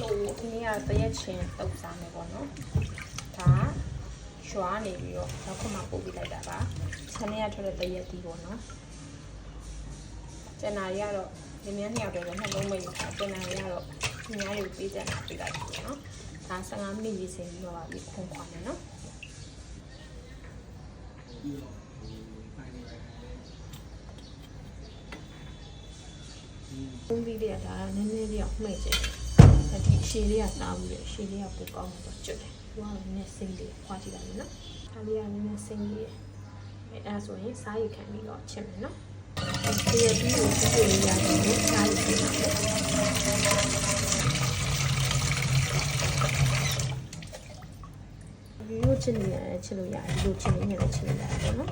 လို့အနည်းကတရက်ချင်းတုပ်စားမယ်ပေါ့နော်ဒါရွာနေပြီးတော့နောက်ခမှပို့ပြီးလိုက်တာပါဆန်နဲ့ရထွက်တဲ့တရက်တီးပေါ့နော်ကျန်တာတွေကတော့ဒီမြန်းနှစ်ယောက်တည်းပဲနှလုံးမိတ်တာကျန်တာတွေကတော့အများကြီးပေးကြတာပြလိုက်ပြီပေါ့နော်ဒါ15မိနစ်ရေးစင်ပြီးတော့ပါပြီးခွန်ခွာမယ်နော်ပုံးပြီးလေးကဒါနည်းနည်းလေးအောင်မှိတ်ချင် တယ်ဒီရှည်လေးကစားဘူးလေရှည်လေးကပိုကောင်းတယ်တော့ကျွတ်တယ်သူကလည်းနည်းနည်းစိမ့်လေးခွာကြည့်လိုက်မယ်နော်ဒါလေးကနည်းနည်းစိမ့်လေးအဲအဲဆိုရင်စားရခံပြီးတော့ချက်မယ်နော်ဒီရပြီးကိုဒီလိုလေးရတယ်စားရခံပါမယ်ရိုးချစ်နေရတယ်ချစ်လို့ရတယ်ရိုးချစ်နေရတယ်ချစ်လို့ရတယ်ပေါ့နော်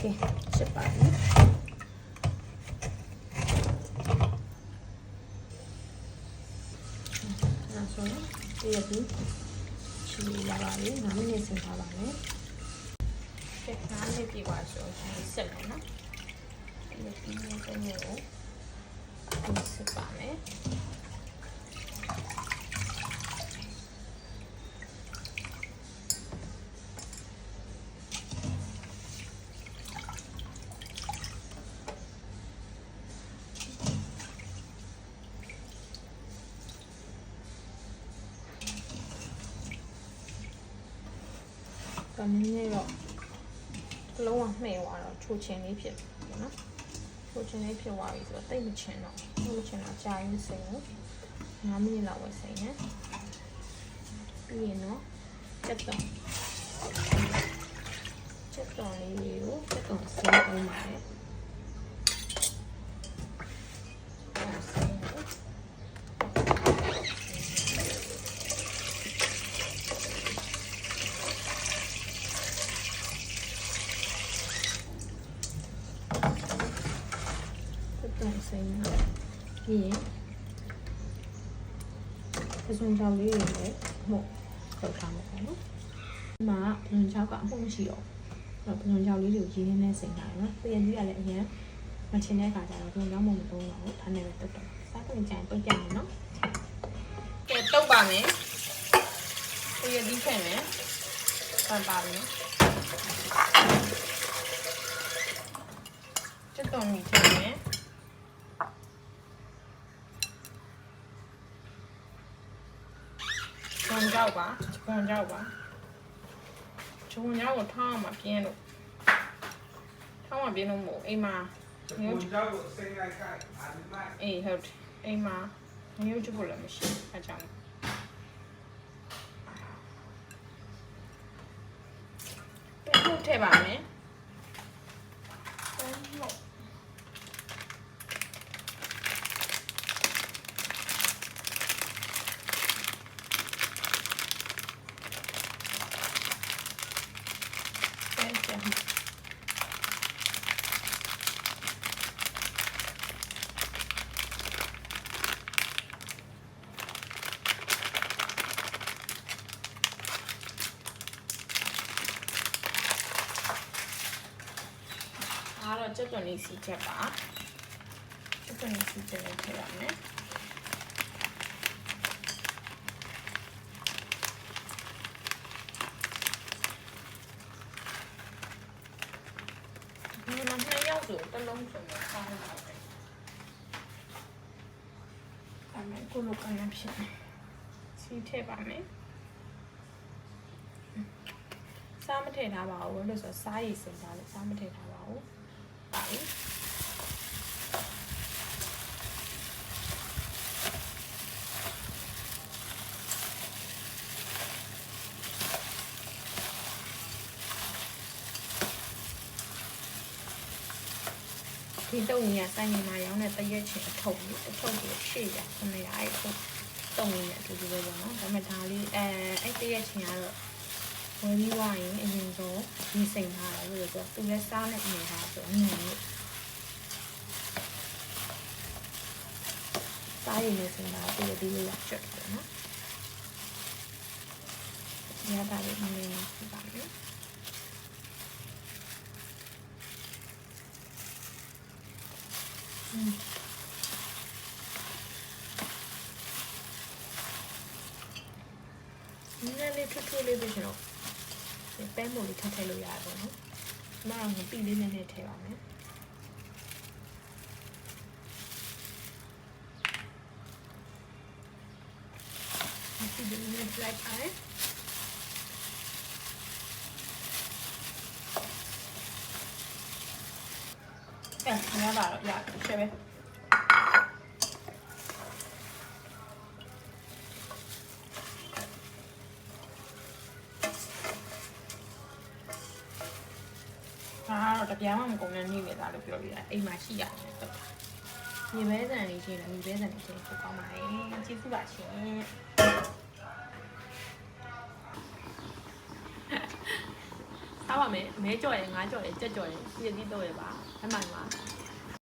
ကဲချစ်ပါပြီ那 တည့်ရပြီးချီလာပါလေ9မိနစ်ဆင်ထားပါမယ်။တက်နာလေးပြပါဆိုရှင်ဆက်မယ်နော်။ဒီလိုပြင်းပြင်းကိုဆက်ပါမယ်။ နည်းနည်းတော့လုံးဝမှဲ့သွားတော့ချိုချင်လေးဖြစ်တယ်နော်ချိုချင်လေးဖြစ်သွားပြီဆိုတော့တိတ်မချင်တော့တိတ်မချင်တော့ကြာရင်းစိန်လို့9မိနစ်လောက်ပဲစိန်နေပြီးရင်တော့ချက်တော့ချက်တော့လေးကိုချက်တော့စိန်အောင်ပါတယ်စိန်လို့ တက်တက်ဆိုင်မှာ ပြီးရင်ပစုံချောက်လေးတွေလည်းမှုတ်ထုတ်ထားမှာပေါ့နော်ဒီမှာပစုံချောက်ကအမှုမရှိတော့ဘူးပစုံချောက်လေးတွေကိုရင်းနှီးနဲ့စိန်ထားတယ်နော်ပြန်ပြီးရလည်းအရင်မချင်တဲ့ခါကျတော့ပစုံချောက်မှမသုံးတော့ဘူးဒါနဲ့ပဲတက်တော့စားကုန်ကြရင်တုတ်ကြမယ်နော်ကဲတုတ်ပါမယ်ကိုရဒီဖက်မယ်ပန်ပါမယ်ချက်တော်မီထည့်မယ် ဂျုံကြောက်ပါဂျုံကြောက်ပါဂျုံကြောက်ကိုထောင်းအောင်မပြင်းလို့ထောင်းအောင်ပြင်းလို့မို့အိမ်မှာကျွန်တော်တို့စိတ်လိုက်ခိုက်အာဒီမိုက်အေးဟုတ်တယ်အိမ်မှာမျိုးချုပ်ဖို့လည်းမရှိဘူးအဲကြောင့်ပြန်ထုတ်ထည့်ပါမယ်ပြန်ထုတ် ပြန်ပြန်အားတော့ကြက်သွန်လေးစီချက်ပါကြက်သွန်လေးစီချက်လေးထည့်ရမယ်ဒီမှာနှစ်ယောက် ဆိုတစ်လုံးဆိုတော့ဆောင်းပါပဲ။ဒါမဲ့ကိုလိုကနဖြစ်နေ။စီထည့်ပါမယ်။စားမထည့်ထားပါဘူးလို့ဆိုတော့စားရည်စင်ထားလို့စားမထည့်ထားပါဘူး။ပါပြီ။ ဒီတုံကြီးကစိုင်းနေမှာရောင်းတဲ့တရက်ချင်းအထုပ်လေးအထုပ်ကိုရှေ့ရခဏရအဲ့ထုပ်တုံကြီးနဲ့အတူတူပဲပေါ့နော်ဒါပေမဲ့ဒါလေးအဲအဲ့တရက်ချင်းကတော့ဝယ်ပြီးသွားရင်အရင်ဆုံးဒီစိန်ထားတာလို့ဆိုတော့သူလည်းစားနဲ့အနေထားဆိုတော့ညံ့လို့စားရည်နဲ့စိန်ထားသူလည်းဒီလိုရကျွတ်တယ်နော်ရတာလေးမလေးပြပါမယ် က နည်းနည်းလေးထွတ်ထွတ်လေးပဲရှင်တော့ပဲမို့လေးထပ်ထည့်လို့ရတယ်ပေါ့နော်။မအောင်ပြီလေးနည်းနည်းထည့်ပါမယ်။ဒီလိုမျိုးလိုက်ပါမယ်။အဲညပါတော့ရရှယ်ပဲ အာတော့တပြားမှမကုန်တဲ့နေ့ပဲသားလို့ပြောလို့ရတယ်အိမ်မှာရှိရတယ်တော့မြေပဲဆန်လေးရှင်းတယ်မြေပဲဆန်လေးရှင်းဖြစ်ကောင်းပါလေကျေးဇူးပါရှင်စားပါမယ်မဲကြော်ရယ်ငါးကြော်ရယ်ကြက်ကြော်ရယ်ပြည့်စည်တော့ရပါအမှန်ပါ